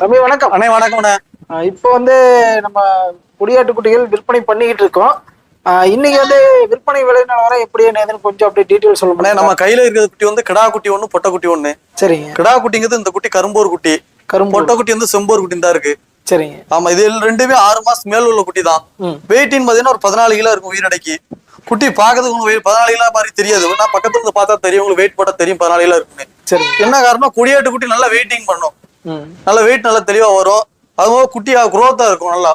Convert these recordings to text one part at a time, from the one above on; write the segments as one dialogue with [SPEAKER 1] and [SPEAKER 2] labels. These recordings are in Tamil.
[SPEAKER 1] தம்பி வணக்கம்.
[SPEAKER 2] அண்ணே வணக்கம்ண்ணே.
[SPEAKER 1] ஆ, இப்போ வந்து நம்ம குடியாட்டு குட்டிகள் விற்பனை பண்ணிக்கிட்டு இருக்கோம். இன்னைக்கு வந்து விற்பனை விலை நிலவரம் எப்படி என்னதுன்னு கொஞ்சம் அப்படியே டீட்டெயில் சொல்ல
[SPEAKER 2] அண்ணே நம்ம கையில இருக்கிற குட்டி வந்து கிடா குட்டி ஒண்ணு பொட்டை குட்டி ஒண்ணு.
[SPEAKER 1] சரிங்க.
[SPEAKER 2] கிடா குட்டிங்கிறது இந்த குட்டி கரும்போர் குட்டி.
[SPEAKER 1] கரும்பு
[SPEAKER 2] பொட்டை குட்டி வந்து செம்போர் குட்டி தான் இருக்கு.
[SPEAKER 1] சரிங்க.
[SPEAKER 2] ஆமா இது ரெண்டுமே ஆறு மாசம் மேல் உள்ள குட்டி தான். வெயிட்டின் பாத்தீங்கன்னா ஒரு பதினாலு கிலோ இருக்கும் உயிரடைக்கு குட்டி பாக்கிறதுக்கு உங்களுக்கு பதினாலு கிலோ மாதிரி தெரியாது. நான் பக்கத்துல இருந்து பார்த்தா தெரியும். உங்களுக்கு வெயிட் போட்டா தெரியும். பதினாலு கிலோ இருக்குன்னு
[SPEAKER 1] சரிங்க
[SPEAKER 2] என்ன காரணம் குடியாட்டு குட்டி நல்லா வெயிட்டிங் பண்ணும். நல்ல வெயிட் நல்லா தெளிவா வரும். அதுவும் குட்டி குரோத்தா இருக்கும் நல்லா.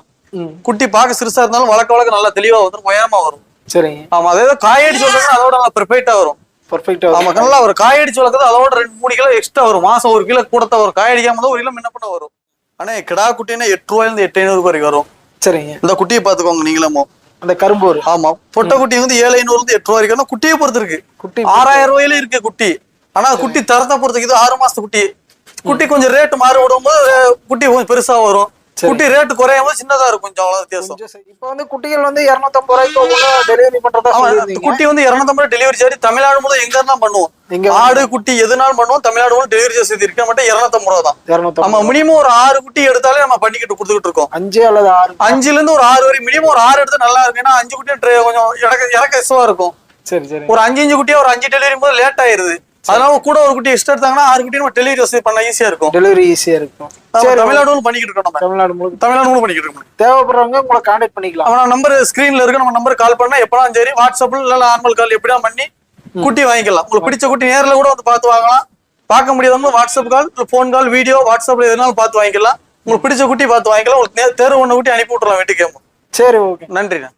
[SPEAKER 2] குட்டி பார்க்க சிறுசா இருந்தாலும் வளர்க்க வளர்க்க நல்லா தெளிவா வந்துடும் உயரமா வரும்.
[SPEAKER 1] சரிங்க.
[SPEAKER 2] ஆமா அதே காயடி சொல்றாங்கன்னா அதோட நல்லா பெர்ஃபெக்டா வரும்.
[SPEAKER 1] பர்ஃபெக்டாக
[SPEAKER 2] ஆமா நல்லா ஒரு காயடிச்சு வளர்க்குறது அதோட ரெண்டு மூணு கிலோ எக்ஸ்ட்ரா வரும். மாசம் ஒரு கிலோ கூடத்த வரும். காயடிக்காம தான் ஒரு கிலோ முன்ன பண்ண வரும். ஆனா கிடா குட்டினா எட்டு ரூபாயில இருந்து எட்டு ஐநூறு வரைக்கும் வரும்.
[SPEAKER 1] சரிங்க.
[SPEAKER 2] இந்த குட்டியை பாத்துக்கோங்க நீங்களும்.
[SPEAKER 1] அந்த கரும்பூர்.
[SPEAKER 2] ஆமா பொட்டை குட்டி வந்து ஏழு ஐநூறுல இருந்து எட்டு ரூபா வரைக்கும் குட்டியை பொறுத்து இருக்கு.
[SPEAKER 1] குட்டி
[SPEAKER 2] ஆறாயிரம் ரூபாயில இருக்கு குட்டி. ஆனா குட்டி தரத்தை பொறுத்து இது ஆறு மாசத்து குட்டி. குட்டி கொஞ்சம் ரேட் மாறுபடும் போது குட்டி கொஞ்சம் பெருசா வரும். குட்டி ரேட் குறையும் போது சின்னதா இருக்கும் கொஞ்சம் அவ்வளவு வித்தியாசம்.
[SPEAKER 1] இப்போ வந்து குட்டிகள் வந்து இரநூத்தம்பது ரூபாய்க்கு டெலிவரி பண்றதா
[SPEAKER 2] குட்டி வந்து இரநூத்தம்பது டெலிவரி சார்ஜ் தமிழ்நாடு முதல் எங்க இருந்தா பண்ணுவோம். ஆடு குட்டி எதுனாலும் பண்ணுவோம் தமிழ்நாடு முதல் டெலிவரி சார்ஜ் இருக்க மட்டும் இரநூத்தம்பது ரூபா தான். நம்ம மினிமம் ஒரு ஆறு குட்டி எடுத்தாலே நம்ம பண்ணிக்கிட்டு கொடுத்துக்கிட்டு இருக்கோம்.
[SPEAKER 1] அஞ்சு அல்லது ஆறு
[SPEAKER 2] அஞ்சுல இருந்து ஒரு ஆறு வரை மினிமம் ஒரு ஆறு எடுத்து நல்லா இருக்கு ஏன்னா அஞ்சு குட்டி tray கொஞ்சம் இறக்க இறக்க இருக்கும்.
[SPEAKER 1] சரி சரி.
[SPEAKER 2] ஒரு அஞ்சு அஞ்சு குட்டியா ஒரு அஞ்சு டெலிவரி போது லேட் ஆயிருது. அதனால கூட ஒரு குட்டி எக்ஸ்ட்ரா எடுத்தாங்கன்னா ஆறு குட்டி நம்ம டெலிவரி வசதி பண்ண ஈஸியா இருக்கும்.
[SPEAKER 1] டெலிவரி ஈஸியா இருக்கும். சரி
[SPEAKER 2] தமிழ்நாடு பண்ணிக்கிட்டு இருக்கோம் நம்ம.
[SPEAKER 1] தமிழ்நாடு முழுக்க.
[SPEAKER 2] தமிழ்நாடு முதல் பண்ணிக்கிட்டு இருக்கோம்
[SPEAKER 1] தேவைப்படுறவங்க உங்களை கான்டாக்ட் பண்ணிக்கலாம்.
[SPEAKER 2] அவன் நம்பர் ஸ்கிரீன்ல இருக்கு. நம்ம நம்பர் கால் பண்ணா எப்பனாலும் சரி வாட்ஸ்அப்ல இல்ல நார்மல் கால் எப்படியா பண்ணி குட்டி வாங்கிக்கலாம். உங்களுக்கு பிடிச்ச குட்டி நேர்ல கூட வந்து பார்த்து வாங்கலாம். பார்க்க முடியாதவங்க WhatsApp call phone call video வாட்ஸ்அப்ல எதுனாலும் பார்த்து வாங்கிக்கலாம். உங்களுக்கு பிடிச்ச குட்டி பார்த்து வாங்கிக்கலாம். உங்களுக்கு தேர்வு ஒண்ணு குட்டி அனுப்பி விட்டுறலாம் வீட்டுக்கு
[SPEAKER 1] சரி ஓகே
[SPEAKER 2] நன்றிண்ணா.